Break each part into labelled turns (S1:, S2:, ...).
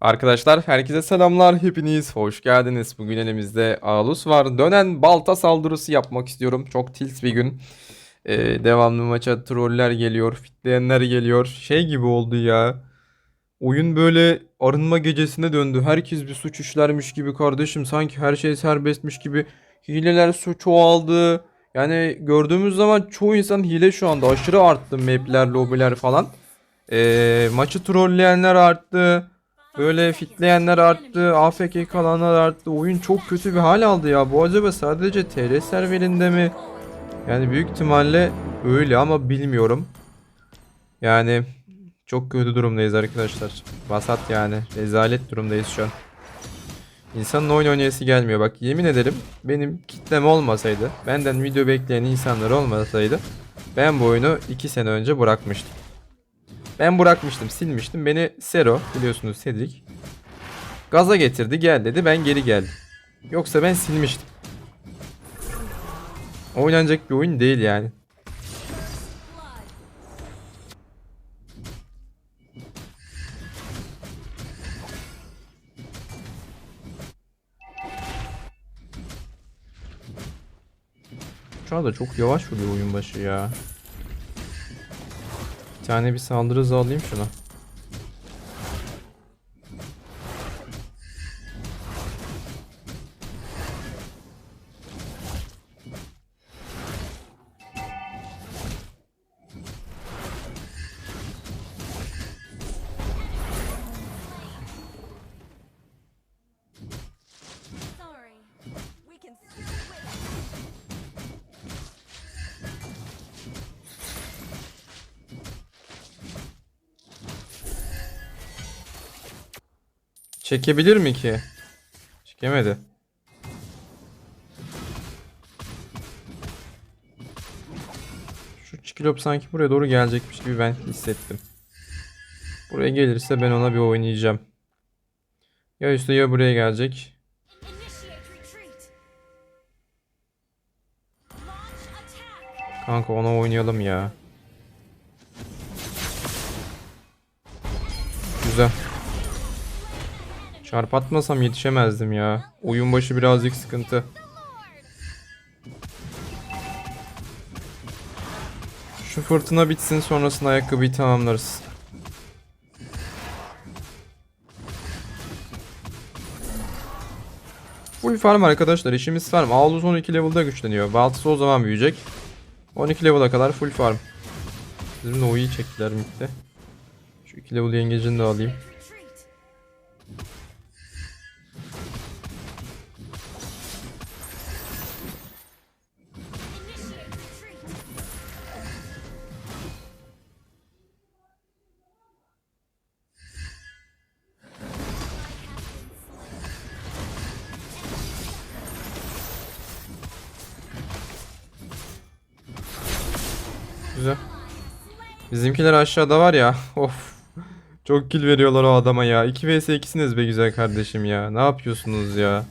S1: Arkadaşlar herkese selamlar. Hepiniz hoş geldiniz. Bugün elimizde Alus var. Dönen balta saldırısı yapmak istiyorum. Çok tilt bir gün. Ee, devamlı maça troller geliyor. Fitleyenler geliyor. Şey gibi oldu ya. Oyun böyle arınma gecesine döndü. Herkes bir suç işlermiş gibi kardeşim. Sanki her şey serbestmiş gibi. Hileler su çoğaldı. Yani gördüğümüz zaman çoğu insan hile şu anda. Aşırı arttı mapler, lobiler falan. Ee, maçı trolleyenler arttı. Böyle fitleyenler arttı, AFK kalanlar arttı. Oyun çok kötü bir hal aldı ya. Bu acaba sadece TR serverinde mi? Yani büyük ihtimalle öyle ama bilmiyorum. Yani çok kötü durumdayız arkadaşlar. Vasat yani. Rezalet durumdayız şu an. İnsanın oyun oynayası gelmiyor. Bak yemin ederim benim kitlem olmasaydı, benden video bekleyen insanlar olmasaydı ben bu oyunu 2 sene önce bırakmıştım. Ben bırakmıştım, silmiştim. Beni Sero, biliyorsunuz Cedric, gaza getirdi, gel dedi. Ben geri geldim. Yoksa ben silmiştim. Oynanacak bir oyun değil yani. Şu anda çok yavaş oluyor oyun başı ya. Bir tane bir saldırı alayım şuna. Çekebilir mi ki? Çekemedi. Şu Çikilop sanki buraya doğru gelecekmiş gibi ben hissettim. Buraya gelirse ben ona bir oynayacağım. Ya üstte ya buraya gelecek. Kanka ona oynayalım ya. Güzel. Çarp atmasam yetişemezdim ya. Oyun başı birazcık sıkıntı. Şu fırtına bitsin sonrasında ayakkabıyı tamamlarız. Full farm arkadaşlar işimiz farm. Aulus 12 level'da güçleniyor. Baltısı o zaman büyüyecek. 12 level'a kadar full farm. Bizim iyi çektiler midde. Şu 2 level yengecini de alayım. Bizimkiler aşağıda var ya. Of. Çok kill veriyorlar o adama ya. 2 vs 2'siniz be güzel kardeşim ya. Ne yapıyorsunuz ya?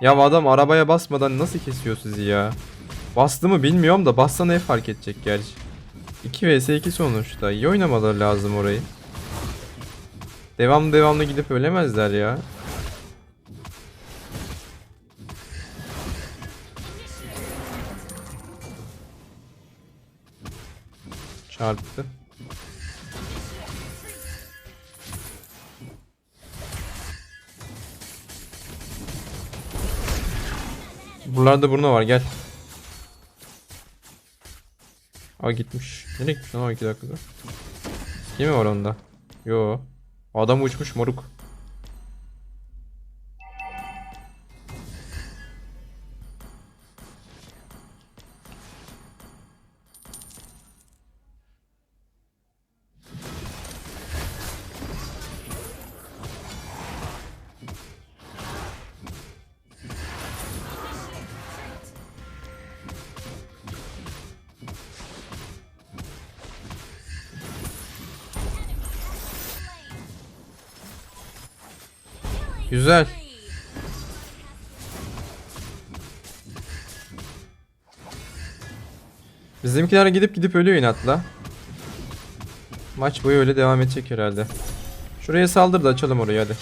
S1: Ya adam arabaya basmadan nasıl kesiyor sizi ya? Bastı mı bilmiyorum da bassa ne fark edecek gerçi. 2 vs 2 sonuçta. İyi oynamaları lazım orayı. Devamlı devamlı gidip ölemezler ya. Çarptı. Buralarda burnu var gel. Aa gitmiş. Nereye gitmiş lan o 2 dakikada? Kim var onda? Yo. Adam uçmuş moruk. Güzel. Bizimkiler gidip gidip ölüyor inatla. Maç boyu öyle devam edecek herhalde. Şuraya saldır da açalım orayı hadi.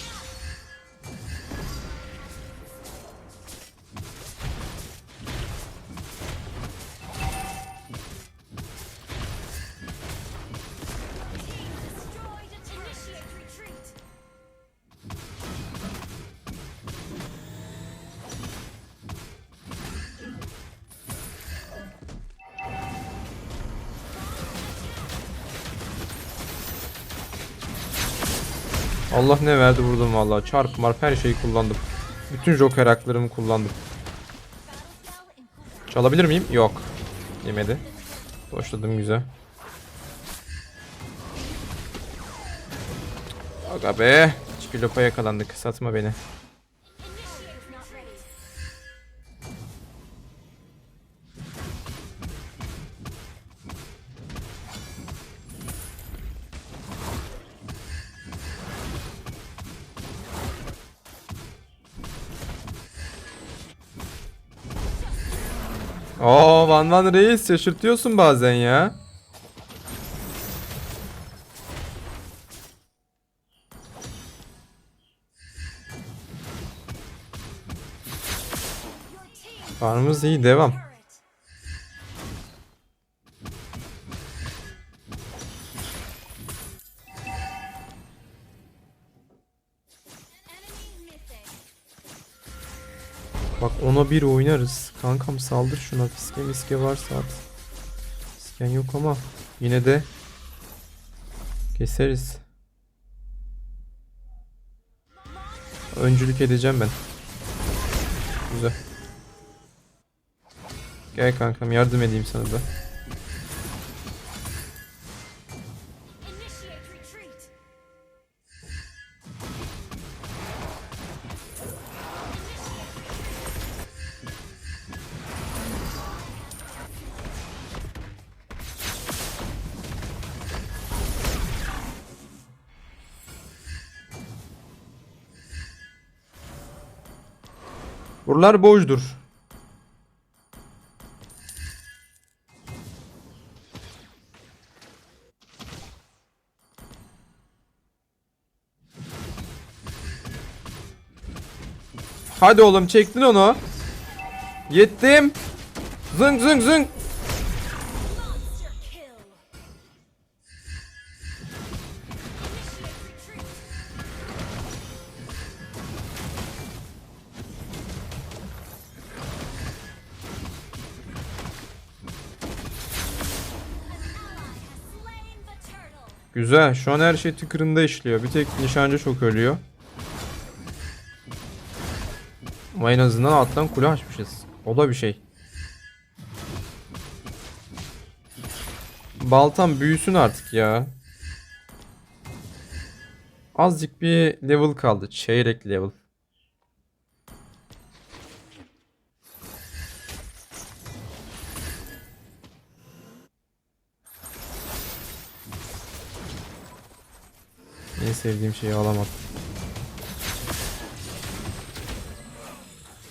S1: Allah ne verdi vurdum vallahi. Çarp marp her şeyi kullandım. Bütün joker haklarımı kullandım. Çalabilir miyim? Yok. Yemedi. Boşladım güzel. Aga be. Hiçbir lopa yakalandık. Satma beni. Oo Van Van Reis şaşırtıyorsun bazen ya. Farmımız iyi devam. Bak ona bir oynarız. Kankam saldır şuna. Fiske miske varsa at. Fisken yok ama yine de keseriz. Öncülük edeceğim ben. Güzel. Gel kankam yardım edeyim sana da. Buralar boşdur. Hadi oğlum çektin onu. Yettim. Zıng zıng zıng. Güzel. Şu an her şey tıkırında işliyor. Bir tek nişancı çok ölüyor. Ama en azından alttan kule açmışız. O da bir şey. Baltam büyüsün artık ya. Azıcık bir level kaldı. Çeyrek level. En sevdiğim şeyi alamadım.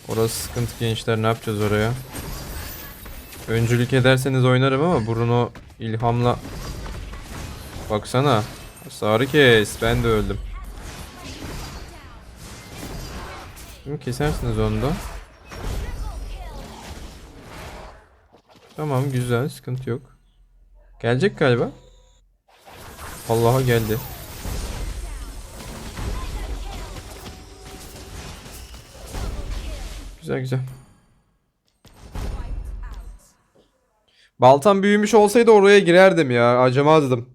S1: Orası sıkıntı gençler ne yapacağız oraya? Öncülük ederseniz oynarım ama Bruno ilhamla Baksana. Hasarı kes ben de öldüm. Şimdi kesersiniz onu da. Tamam güzel sıkıntı yok. Gelecek galiba. Allah'a geldi Güzel güzel. Baltam büyümüş olsaydı oraya girerdim ya. Acımazdım.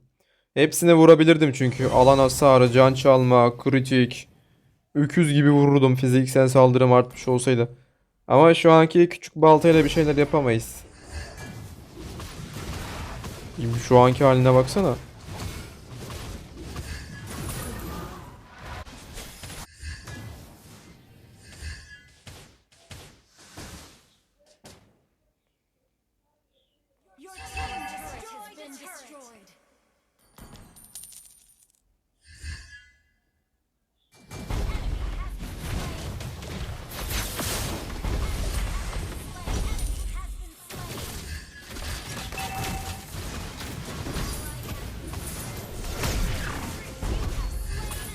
S1: Hepsine vurabilirdim çünkü. Alan hasarı, can çalma, kritik. Öküz gibi vururdum fiziksel saldırım artmış olsaydı. Ama şu anki küçük baltayla bir şeyler yapamayız. Şu anki haline baksana.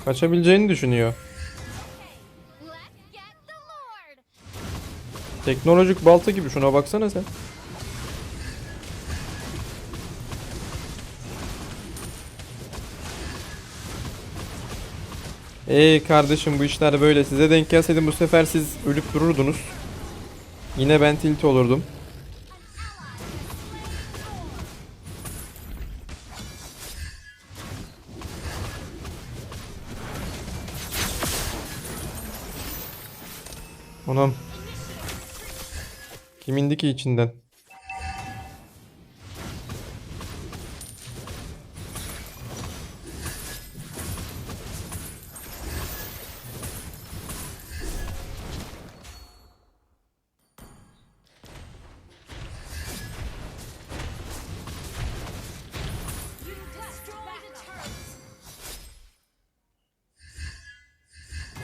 S1: Kaçabileceğini düşünüyor. Teknolojik balta gibi şuna baksana sen. Ey kardeşim bu işler böyle. Size denk gelseydim bu sefer siz ölüp dururdunuz. Yine ben tilt olurdum. Ki içinden?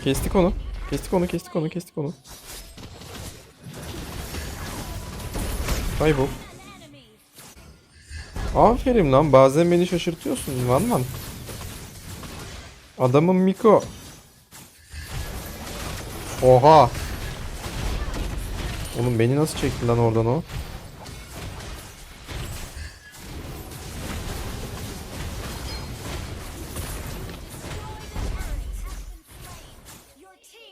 S1: Kestik onu. Kestik onu, kestik onu, kestik onu. Kaybol. Aferin lan bazen beni şaşırtıyorsun Van Van. Adamım Miko. Oha. Oğlum beni nasıl çekti lan oradan o?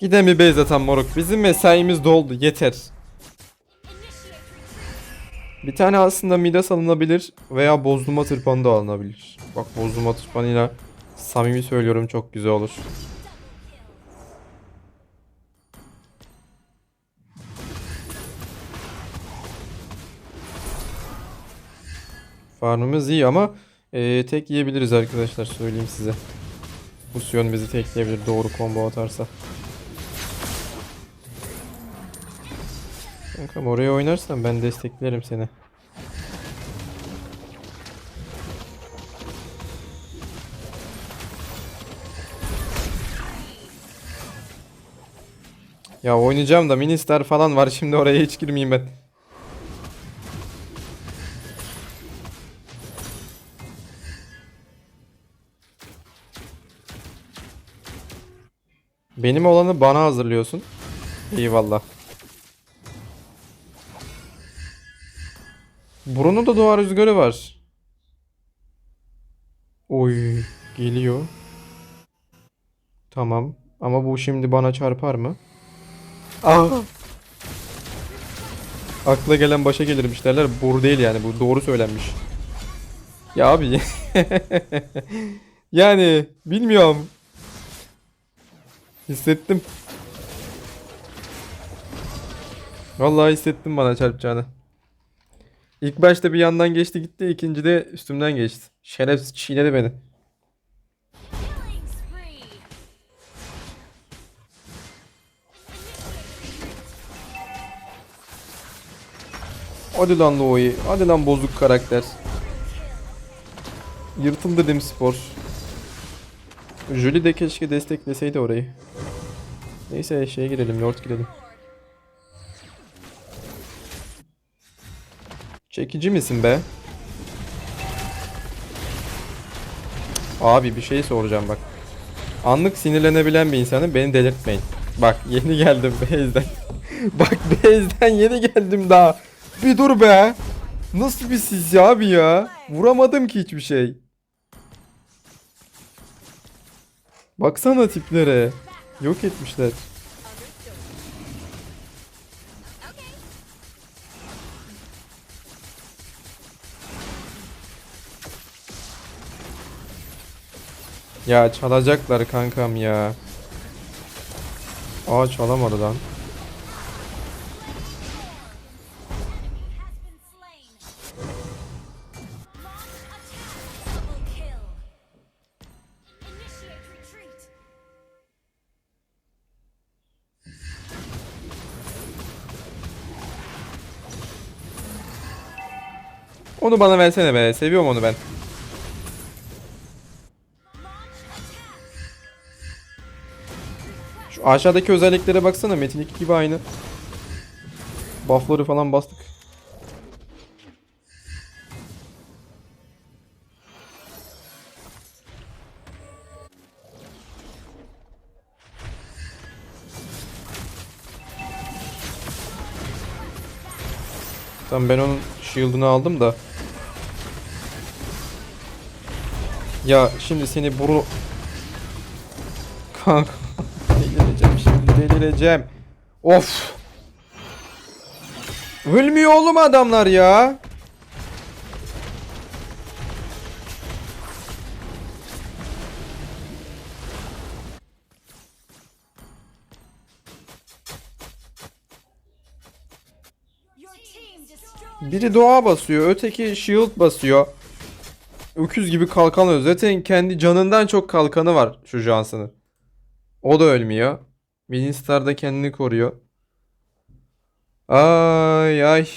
S1: Giden bir base atan moruk. Bizim mesaimiz doldu. Yeter. Bir tane aslında Midas alınabilir veya bozulma tırpanı da alınabilir. Bak bozulma tırpanıyla samimi söylüyorum çok güzel olur. Farmımız iyi ama e, tek yiyebiliriz arkadaşlar söyleyeyim size. Pusyon bizi tekleyebilir doğru combo atarsa. Kankam oraya oynarsan ben desteklerim seni. Ya oynayacağım da minister falan var şimdi oraya hiç girmeyeyim ben. Benim olanı bana hazırlıyorsun. Eyvallah. Bruno da doğa rüzgarı var. Oy geliyor. Tamam. Ama bu şimdi bana çarpar mı? Ah! Akla gelen başa gelirmiş derler. Boru değil yani bu doğru söylenmiş. Ya abi. yani bilmiyorum. Hissettim. Vallahi hissettim bana çarpacağını. İlk başta bir yandan geçti gitti, ikinci de üstümden geçti. Şerefsiz çiğnedi beni. Hadi lan Louis, hadi lan bozuk karakter. Yırtıl dedim spor. Julie de keşke destekleseydi orayı. Neyse şeye girelim, Lord girelim. Çekici misin be? Abi bir şey soracağım bak. Anlık sinirlenebilen bir insanı beni delirtmeyin. Bak yeni geldim Beyz'den. bak Beyz'den yeni geldim daha. Bir dur be. Nasıl bir siz ya abi ya? Vuramadım ki hiçbir şey. Baksana tiplere. Yok etmişler. Ya çalacaklar kankam ya. Aa çalamadı lan. Onu bana versene be. Seviyorum onu ben. Aşağıdaki özelliklere baksana Metin 2 gibi aynı. Buff'ları falan bastık. Tamam ben onun shield'ını aldım da. Ya şimdi seni buru... Kanka delireceğim. Of. Ölmüyor oğlum adamlar ya. Biri doğa basıyor, öteki shield basıyor. Öküz gibi kalkanıyor. Zaten kendi canından çok kalkanı var şu Johnson'ın. O da ölmüyor. Winstar da kendini koruyor. Ay ay.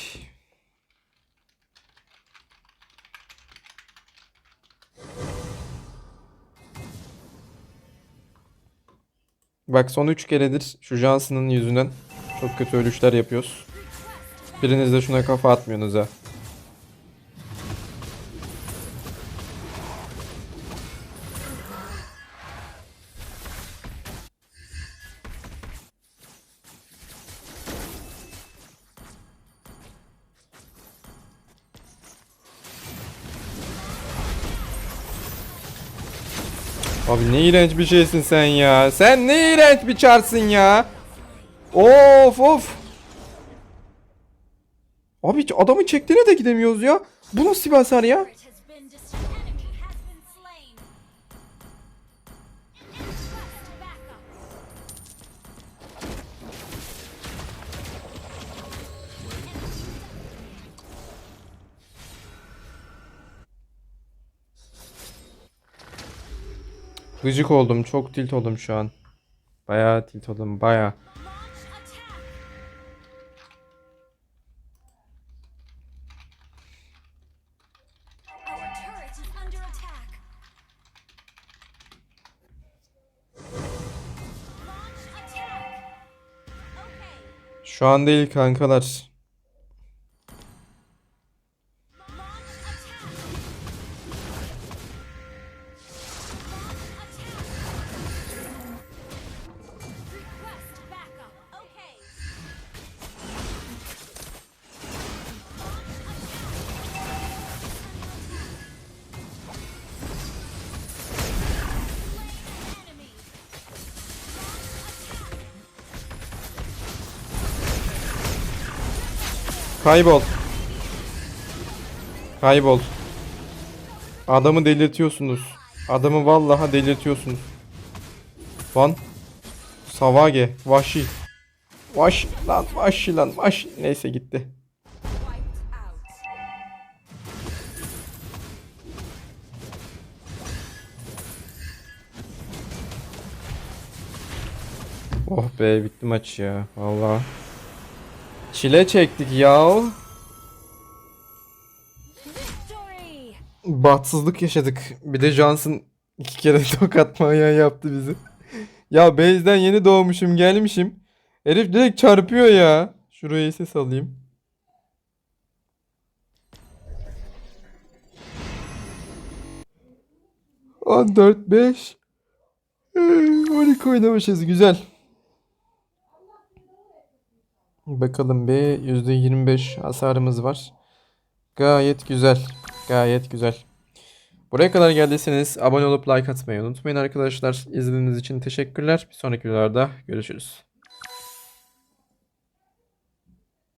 S1: Bak son 3 keredir şu Johnson'ın yüzünden çok kötü ölüşler yapıyoruz. Biriniz de şuna kafa atmıyorsunuz ha. Abi ne iğrenç bir şeysin sen ya. Sen ne iğrenç bir çarsın ya. Of of. Abi adamın çektiğine de gidemiyoruz ya. Bu nasıl bir hasar ya? Gıcık oldum. Çok tilt oldum şu an. Bayağı tilt oldum. Bayağı. Şu an değil kankalar. Kaybol. Kaybol. Adamı delirtiyorsunuz. Adamı vallahi delirtiyorsunuz. Lan. Savage. Vahşi. Vahşi lan vahşi lan vahşi. Neyse gitti. Oh be bitti maç ya. Vallahi. Çile çektik ya.
S2: Victory.
S1: Bahtsızlık yaşadık. Bir de Johnson iki kere tokat manyağı yaptı bizi. ya base'den yeni doğmuşum gelmişim. Herif direkt çarpıyor ya. Şuraya ses alayım. On dört beş. 12 oynamışız güzel. Bakalım bir %25 hasarımız var. Gayet güzel. Gayet güzel. Buraya kadar geldiyseniz abone olup like atmayı unutmayın arkadaşlar. İzlediğiniz için teşekkürler. Bir sonraki videolarda görüşürüz.